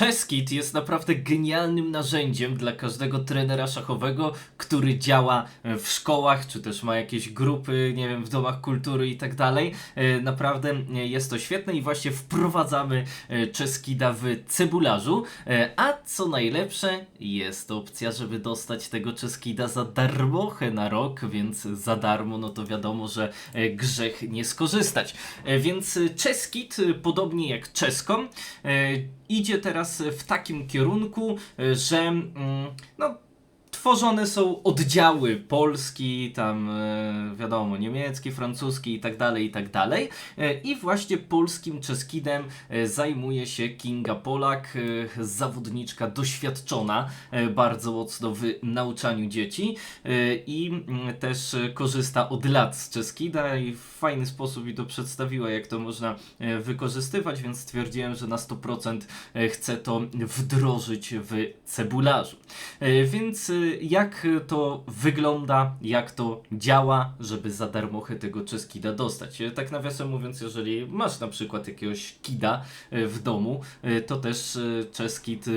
Cheskit jest naprawdę genialnym narzędziem dla każdego trenera szachowego, który działa w szkołach, czy też ma jakieś grupy, nie wiem, w domach kultury i tak dalej. E, Naprawdę e, jest to świetne i właśnie wprowadzamy e, Cheskida w cebularzu. E, A co najlepsze, jest opcja, żeby dostać tego Cheskida za darmochę na rok, więc za darmo, no to wiadomo, że e, grzech nie skorzystać. E, Więc e, Cheskit, e, podobnie jak Czeskom, e, idzie teraz w takim kierunku, e, że mm, no, tworzone są oddziały polski, tam e, wiadomo, niemiecki, francuski i tak dalej, i tak dalej. E, I właśnie polskim czeskidem e, zajmuje się Kinga Polak, zawodniczka doświadczona bardzo mocno w nauczaniu dzieci i też korzysta od lat z czeskida i w fajny sposób mi to przedstawiła, jak to można wykorzystywać, więc stwierdziłem, że na 100% e, chcę to wdrożyć w cebularzu. Więc jak to wygląda, jak to działa, żeby za darmochę tego czeskida dostać? E, Tak nawiasem mówiąc, jeżeli masz na przykład jakiegoś kida e, w domu, e, to też czeskid e,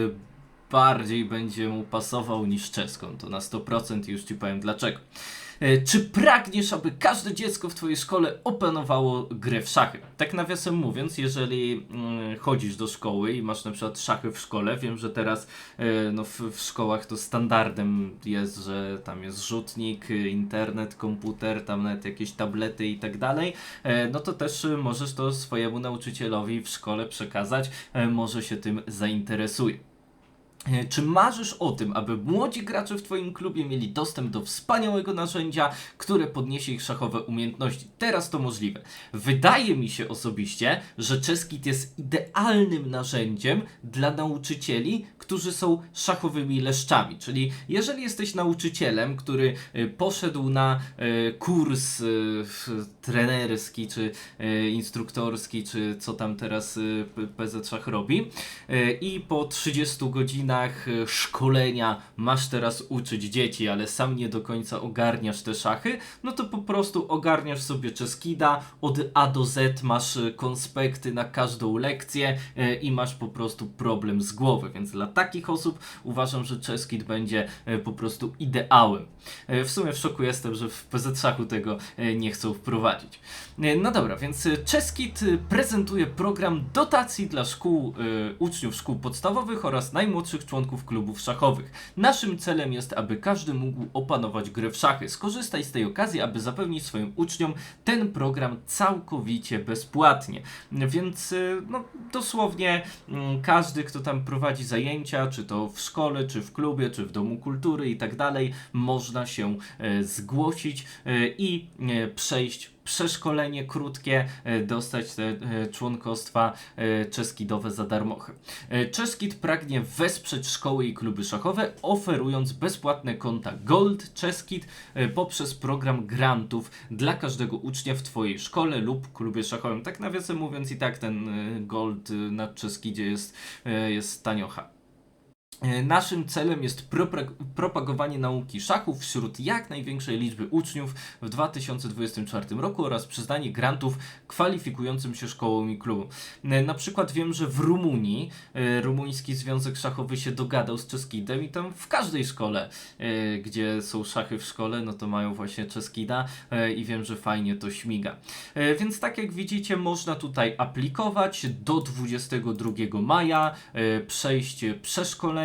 bardziej będzie mu pasował niż czeską. To na 100% i już Ci powiem dlaczego. E, Czy pragniesz, aby każde dziecko w Twojej szkole opanowało grę w szachy? Tak nawiasem mówiąc, jeżeli mm, chodzisz do szkoły i masz na przykład szachy w szkole, wiem, że teraz e, no, w, w szkołach to standardem jest, że tam jest rzutnik, internet, komputer, tam nawet jakieś tablety i tak dalej, e, no to też możesz to swojemu nauczycielowi w szkole przekazać, może się tym zainteresuje. E, Czy marzysz o tym, aby młodzi gracze w Twoim klubie mieli dostęp do wspaniałego narzędzia, które podniesie ich szachowe umiejętności? Teraz to możliwe. Wydaje mi się osobiście, że Cheskit jest idealnym narzędziem dla nauczycieli, którzy są szachowymi leszczami. Czyli jeżeli jesteś nauczycielem, który e, poszedł na e, kurs trenerski, czy instruktorski, czy co tam teraz PZ Szach robi i po 30 godzinach e, szkolenia masz teraz uczyć dzieci, ale sam nie do końca ogarniasz te szachy, no to po prostu ogarniasz sobie Cheskida, od A do Z masz e, konspekty na każdą lekcję e, i masz po prostu problem z głowy, więc dla takich osób uważam, że Cheskid będzie po prostu ideałem. W sumie w szoku jestem, że w PZ Szachu tego nie chcą wprowadzić. No dobra, więc Cheskit e, prezentuje program dotacji dla szkół, uczniów szkół podstawowych oraz najmłodszych członków klubów szachowych. Naszym celem jest, aby każdy mógł opanować grę w szachy. Skorzystaj z tej okazji, aby zapewnić swoim uczniom ten program całkowicie bezpłatnie. Więc e, no, dosłownie mm, każdy, kto tam prowadzi zajęcia, czy to w szkole, czy w klubie, czy w domu kultury i tak dalej, można się e, zgłosić e, i e, przejść przeszkolenie krótkie, e, dostać te e, członkostwa e, czeskidowe za darmochę. E, Czeskit pragnie wesprzeć szkoły i kluby szachowe, oferując bezpłatne konta Gold Czeskit e, poprzez program grantów dla każdego ucznia w Twojej szkole lub klubie szachowym. Tak nawiasem mówiąc i tak ten Gold na Czeskidzie jest, jest taniocha. E, Naszym celem jest propagowanie nauki szachów wśród jak największej liczby uczniów w 2024 roku oraz przyznanie grantów kwalifikującym się szkołom i klubom. E, Na przykład wiem, że w Rumunii e, Rumuński Związek Szachowy się dogadał z Czeskidem i tam w każdej szkole, gdzie są szachy w szkole, no to mają właśnie Czeskida i wiem, że fajnie to śmiga. Więc tak jak widzicie, można tutaj aplikować do 22 maja, przejść przeszkolenie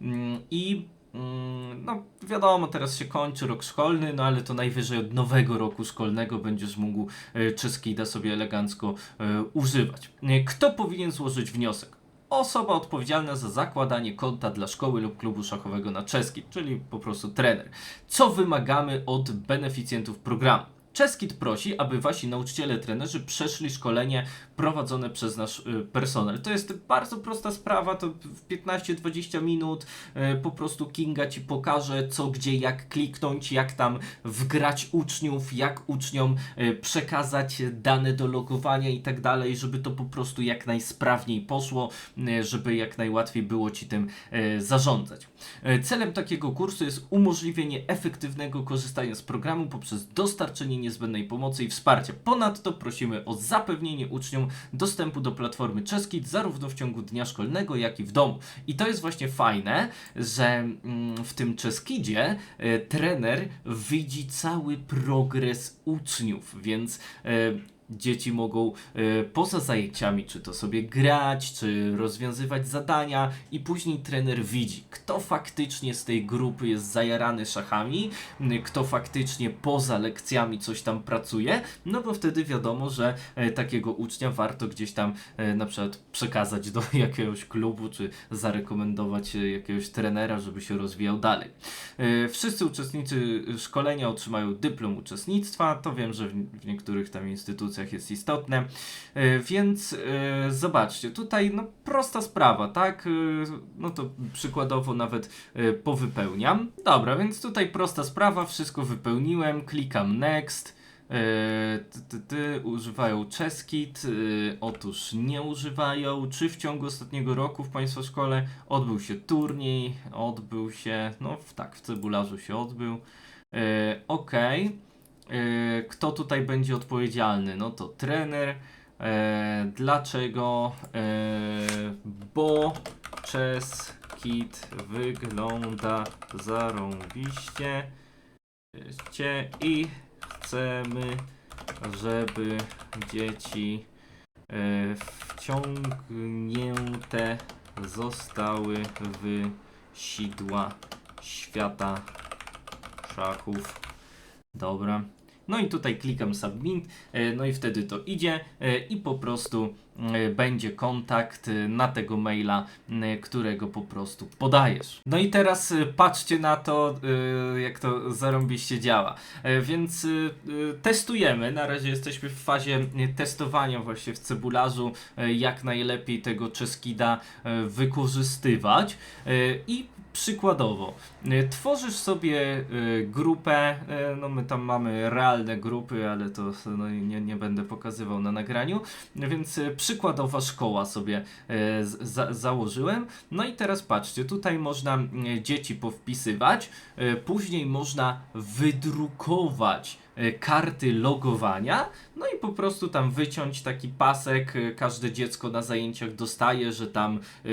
mm, i mm, no wiadomo, teraz się kończy rok szkolny, no ale to najwyżej od nowego roku szkolnego będziesz mógł e, Czeskida sobie elegancko e, używać. E, Kto powinien złożyć wniosek? Osoba odpowiedzialna za zakładanie konta dla szkoły lub klubu szachowego na czeski, czyli po prostu trener. Co wymagamy od beneficjentów programu? Czeskit prosi, aby wasi nauczyciele, trenerzy przeszli szkolenie prowadzone przez nasz y, personel. To jest bardzo prosta sprawa, to w 15-20 minut y, po prostu Kinga ci pokaże co, gdzie, jak kliknąć, jak tam wgrać uczniów, jak uczniom y, przekazać dane do logowania i tak dalej, żeby to po prostu jak najsprawniej poszło, żeby jak najłatwiej było ci tym zarządzać. Celem takiego kursu jest umożliwienie efektywnego korzystania z programu poprzez dostarczenie niezbędnej pomocy i wsparcia. Ponadto prosimy o zapewnienie uczniom dostępu do platformy Cheskit zarówno w ciągu dnia szkolnego, jak i w domu. I to jest właśnie fajne, że mm, w tym Cheskidzie e, trener widzi cały progres uczniów, więc e, dzieci mogą e, poza zajęciami, czy to sobie grać, czy rozwiązywać zadania, i później trener widzi, kto faktycznie z tej grupy jest zajarany szachami, m, kto faktycznie poza lekcjami coś tam pracuje, no bo wtedy wiadomo, że e, takiego ucznia warto gdzieś tam e, na przykład przekazać do jakiegoś klubu, czy zarekomendować e, jakiegoś trenera, żeby się rozwijał dalej. E, Wszyscy uczestnicy szkolenia otrzymają dyplom uczestnictwa. To wiem, że w, w niektórych tam instytucjach jest istotne. E, Więc e, zobaczcie, tutaj no prosta sprawa, tak? E, No to przykładowo nawet powypełniam. Dobra, więc tutaj prosta sprawa, wszystko wypełniłem, klikam next. Ty, ty, ty, używają Cheskit, y, otóż nie używają. Czy w ciągu ostatniego roku w Państwa szkole odbył się turniej? Odbył się, no tak, w cebularzu się odbył. Ok. E, kto tutaj będzie odpowiedzialny? No to trener. E, dlaczego? E, bo Cheskit wygląda zarąbiście. Cie i chcemy, żeby dzieci wciągnięte zostały w sidła świata szachów. Dobra. No i tutaj klikam submit, e, no i wtedy to idzie e, i po prostu będzie kontakt e, na tego maila, e, którego po prostu podajesz. No i teraz patrzcie na to, jak to zarąbiście działa. Więc testujemy, na razie jesteśmy w fazie testowania właśnie w cebularzu, jak najlepiej tego Cheskida e, wykorzystywać i przykładowo tworzysz sobie grupę, no my tam mamy realne grupy, ale to no, nie, nie będę pokazywał na nagraniu, więc e, przykładowa szkoła sobie e, za, założyłem. No i teraz patrzcie, tutaj można e, dzieci powpisywać, e, później można wydrukować karty logowania, no i po prostu tam wyciąć taki pasek, e, każde dziecko na zajęciach dostaje, że tam e,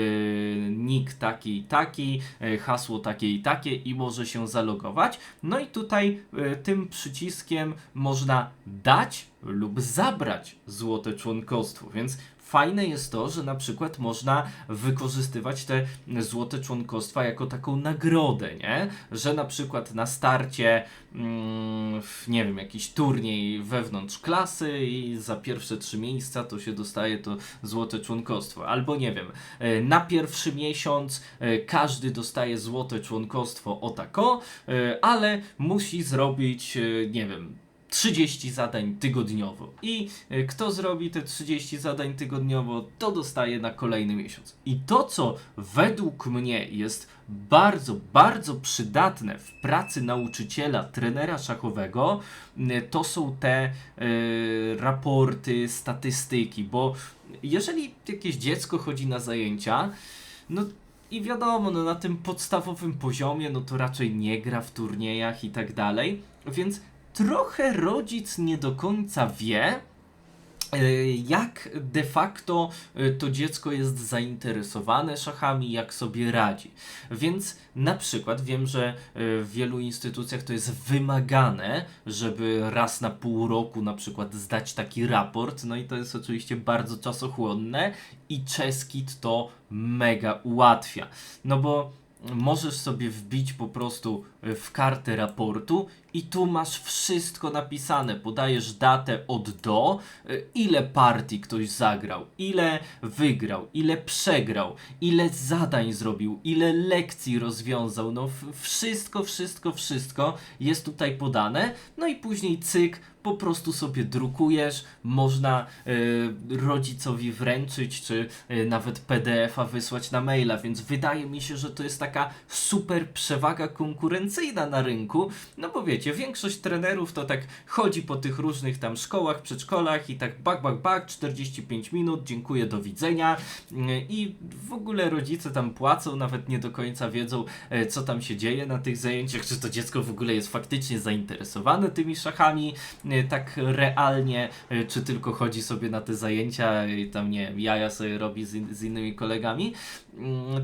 nick taki i taki, e, hasło takie i takie i może się zalogować. No i tutaj e, tym przyciskiem można dać lub zabrać złote członkostwo, więc fajne jest to, że na przykład można wykorzystywać te złote członkostwa jako taką nagrodę, nie? Że na przykład na starcie, mm, nie wiem, jakiś turniej wewnątrz klasy i za pierwsze trzy miejsca to się dostaje to złote członkostwo. Albo nie wiem, e, na pierwszy miesiąc e, każdy dostaje złote członkostwo o tako, e, ale musi zrobić, nie wiem, 30 zadań tygodniowo. I y, kto zrobi te 30 zadań tygodniowo, to dostaje na kolejny miesiąc. I to, co według mnie jest bardzo, bardzo przydatne w pracy nauczyciela, trenera szachowego, to są te y, raporty, statystyki, bo jeżeli jakieś dziecko chodzi na zajęcia, no i wiadomo, no na tym podstawowym poziomie, no to raczej nie gra w turniejach i tak dalej, więc trochę rodzic nie do końca wie, e, jak de facto e, to dziecko jest zainteresowane szachami, jak sobie radzi. Więc na przykład wiem, że e, w wielu instytucjach to jest wymagane, żeby raz na pół roku na przykład zdać taki raport, no i to jest oczywiście bardzo czasochłonne i Cheskit to mega ułatwia. No bo możesz sobie wbić po prostu w kartę raportu i tu masz wszystko napisane. Podajesz datę od do, e, ile partii ktoś zagrał, ile wygrał, ile przegrał, ile zadań zrobił, ile lekcji rozwiązał. No wszystko, wszystko, wszystko jest tutaj podane. No i później cyk, po prostu sobie drukujesz, można e, rodzicowi wręczyć, czy e, nawet PDF-a wysłać na maila, więc wydaje mi się, że to jest taka super przewaga konkurencyjna na rynku, no bo wiecie, wiecie, większość trenerów to tak chodzi po tych różnych tam szkołach, przedszkolach i tak bak, bak, bak, 45 minut, dziękuję, do widzenia. Mm, I w ogóle rodzice tam płacą, nawet nie do końca wiedzą, e, co tam się dzieje na tych zajęciach, czy to dziecko w ogóle jest faktycznie zainteresowane tymi szachami, e, tak realnie, e, czy tylko chodzi sobie na te zajęcia i tam, nie wiem, jaja sobie robi z, in- z innymi kolegami,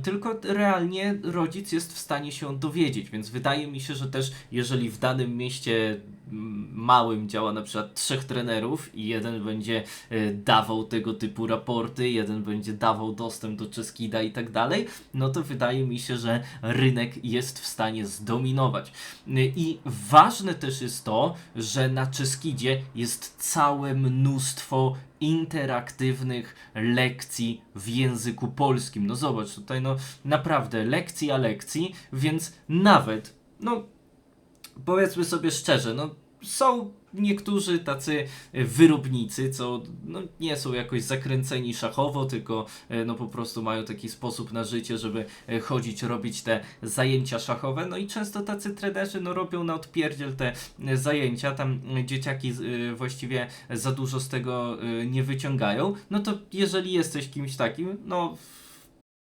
tylko realnie rodzic jest w stanie się dowiedzieć, więc wydaje mi się, że też jeżeli w danym mieście mm, małym działa na przykład trzech trenerów i jeden będzie e, dawał tego typu raporty, jeden będzie dawał dostęp do Czeskida i tak dalej, no to wydaje mi się, że rynek jest w stanie zdominować. Y, I ważne też jest to, że na Czeskidzie jest całe mnóstwo interaktywnych lekcji w języku polskim. No zobacz, tutaj no naprawdę lekcja lekcji, więc nawet, no powiedzmy sobie szczerze, no są niektórzy tacy e, wyrobnicy, co no, nie są jakoś zakręceni szachowo, tylko e, no po prostu mają taki sposób na życie, żeby e, chodzić, robić te zajęcia szachowe. No i często tacy trenerzy no, robią na odpierdziel te zajęcia, tam dzieciaki właściwie za dużo z tego nie wyciągają. No to jeżeli jesteś kimś takim, no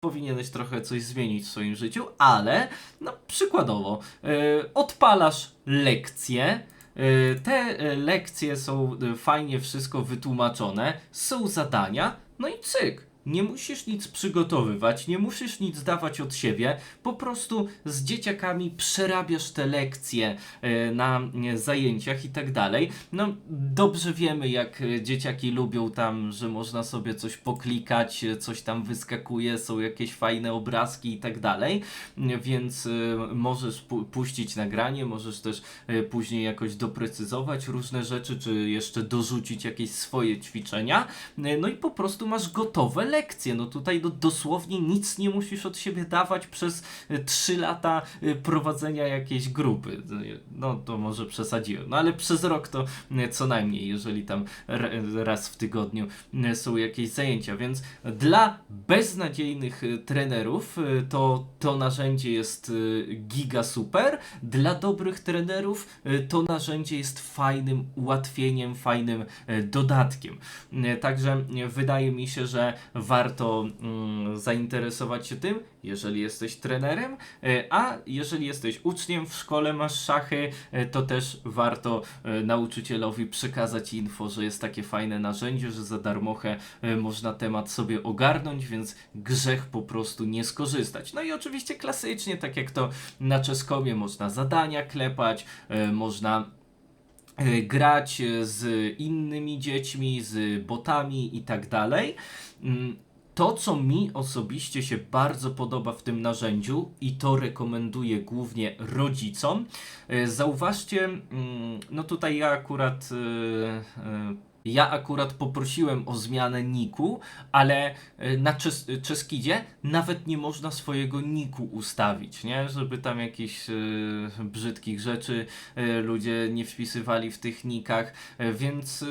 powinieneś trochę coś zmienić w swoim życiu, ale no przykładowo e, odpalasz lekcje. E, Te e, lekcje są e, fajnie wszystko wytłumaczone, są zadania, no i cyk. Nie musisz nic przygotowywać, nie musisz nic dawać od siebie, po prostu z dzieciakami przerabiasz te lekcje e, na zajęciach i tak dalej. No, dobrze wiemy, jak e, dzieciaki lubią tam, że można sobie coś poklikać, e, coś tam wyskakuje, są jakieś fajne obrazki i tak dalej, więc możesz pu- puścić nagranie, możesz też później jakoś doprecyzować różne rzeczy, czy jeszcze dorzucić jakieś swoje ćwiczenia. No i po prostu masz gotowe lekcje. No tutaj do, dosłownie nic nie musisz od siebie dawać przez 3 lata e, prowadzenia jakiejś grupy. No to może przesadziłem, no ale przez rok to e, co najmniej, jeżeli tam raz w tygodniu e, są jakieś zajęcia. Więc dla beznadziejnych e, trenerów e, to to narzędzie jest e, giga super. Dla dobrych trenerów e, to narzędzie jest fajnym ułatwieniem, fajnym e, dodatkiem. E, Także e, wydaje mi się, że warto mm, zainteresować się tym, jeżeli jesteś trenerem, e, a jeżeli jesteś uczniem w szkole, masz szachy, e, to też warto e, nauczycielowi przekazać info, że jest takie fajne narzędzie, że za darmochę można temat sobie ogarnąć, więc grzech po prostu nie skorzystać. No i oczywiście klasycznie, tak jak to na czeskomie, można zadania klepać, można grać e, z innymi dziećmi, z botami i tak dalej. Mm, To, co mi osobiście się bardzo podoba w tym narzędziu i to rekomenduję głównie rodzicom, e, zauważcie, mm, no tutaj ja akurat. E, e, Ja akurat poprosiłem o zmianę niku, ale e, na czes Czeskidzie nawet nie można swojego niku ustawić, nie? Żeby tam jakichś e, brzydkich rzeczy e, ludzie nie wpisywali w tych nikach, e, więc e,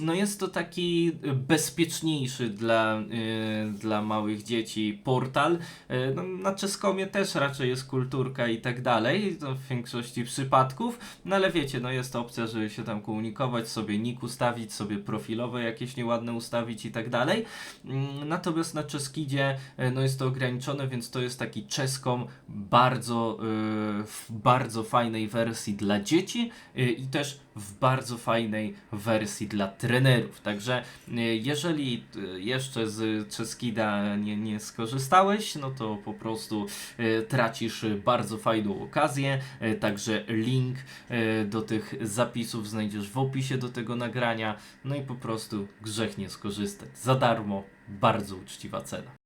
no jest to taki bezpieczniejszy dla, e, dla małych dzieci portal. E, no, na czeskomie też raczej jest kulturka i tak dalej, to w większości przypadków, no ale wiecie, no jest opcja, żeby się tam komunikować, sobie nick ustawić, sobie profilowe jakieś nieładne ustawić i tak dalej. Mm, Natomiast na Czeskidzie e, no jest to ograniczone, więc to jest taki czeskom bardzo, e, w bardzo fajnej wersji dla dzieci e, i też w bardzo fajnej wersji dla trenerów. Także jeżeli jeszcze z Czeskida nie, nie skorzystałeś, no to po prostu tracisz bardzo fajną okazję. Także link do tych zapisów znajdziesz w opisie do tego nagrania. No i po prostu grzech nie skorzystać. Za darmo, bardzo uczciwa cena.